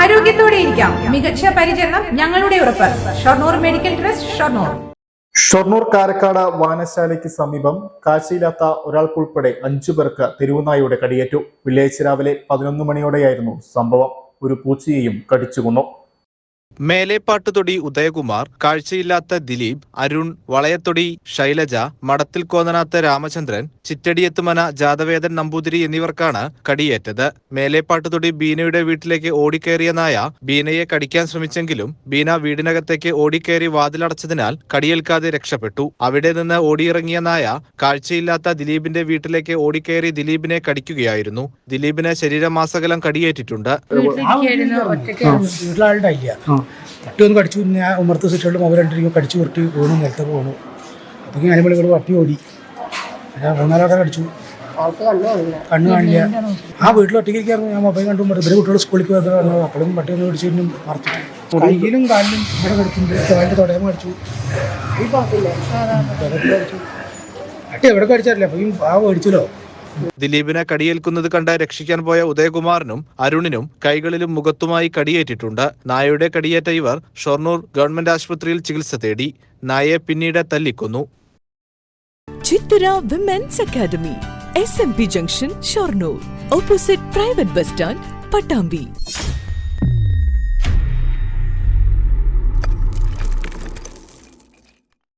ആരോഗ്യത്തോടെ ഇരിക്കാം. മികച്ച പരിചരണം ഞങ്ങളുടെ ഉറപ്പ്. Shoranur medical trust Shoranur. Shoranur Karakkad വാനശാലയ്ക്ക് സമീപം കാഴ്ചയില്ലാത്ത ഒരാൾക്കുൾപ്പെടെ അഞ്ചു പേർക്ക് തെരുവുനായുടെ കടിയേറ്റു. വെള്ളിയാഴ്ച രാവിലെ പതിനൊന്ന് മണിയോടെയായിരുന്നു സംഭവം. ഒരു പൂച്ചയെയും കടിച്ചു കൊന്നു. മേലേപ്പാട്ടുതൊടി ഉദയകുമാർ കാഴ്ചയില്ലാത്ത ദിലീപ് അരുൺ വളയത്തൊടി ശൈലജ മടത്തിൽ കോന്നനാത്ത രാമചന്ദ്രൻ ചിറ്റടിയെത്തുമന ജാതവേദൻ നമ്പൂതിരി എന്നിവർക്കാണ് കടിയേറ്റത് മേലേപ്പാട്ടുതൊടി ബീനയുടെ വീട്ടിലേക്ക് ഓടിക്കയറിയ നായ ബീനയെ കടിക്കാൻ ശ്രമിച്ചെങ്കിലും ബീന വീടിനകത്തേക്ക് ഓടിക്കയറി വാതിലടച്ചതിനാൽ കടിയേൽക്കാതെ രക്ഷപ്പെട്ടു അവിടെ നിന്ന് ഓടിയിറങ്ങിയ നായ കാഴ്ചയില്ലാത്ത ദിലീപിന്റെ വീട്ടിലേക്ക് ഓടിക്കേറി ദിലീപിനെ കടിക്കുകയായിരുന്നു ദിലീപിന് ശരീരമാസകലം കടിയേറ്റിട്ടുണ്ട് ഒന്ന് കടിച്ചു ഞാൻ ഉമർത്ത് സ്വിച്ചുകൊണ്ട് മൊബൈൽ രണ്ടിരിക്കും കടിച്ചു ഉരുട്ടി പോകുന്നു നിലത്ത് പോകുന്നു അപ്പോൾ അനിമൽ വിളികൾ പട്ടി ഓടി. ഞാൻ മൂന്നാലോട്ടെ കടിച്ചു. കണ്ണു കാണില്ല. ആ വീട്ടിൽ ഒറ്റയ്ക്ക് ഇരിക്കായിരുന്നു ഞാൻ മൊബൈൽ കണ്ടു. ഇവരെ കുട്ടികൾ സ്കൂളിലേക്ക് പറഞ്ഞു അപ്പോഴും പട്ടി ഒന്ന് കടിച്ചു പിന്നെ മറച്ചു. കയ്യിലും കാലിലും ഇവിടെ കടിക്കുന്നുണ്ട്. കാലിന്റെ തുടയം കടിച്ചു. കടിച്ചു. പട്ടി എവിടെ കടിച്ചാറില്ല. അപ്പോൾ ഈ ആ മേടിച്ചല്ലോ. ദിലീപിനെ കടിയേൽക്കുന്നത് കണ്ട് രക്ഷിക്കാൻ പോയ ഉദയകുമാറിനും അരുണിനും കൈകളിലും മുഖത്തുമായി കടിയേറ്റിട്ടുണ്ട്. നായയുടെ കടിയേറ്റ ഇവർ ഷൊർണൂർ ഗവൺമെന്റ് ആശുപത്രിയിൽ ചികിത്സ തേടി. നായയെ പിന്നീട് തല്ലിക്കൊന്നു. Chithara women's academy S M P junction Shoranur opposite private bus stand Pattambi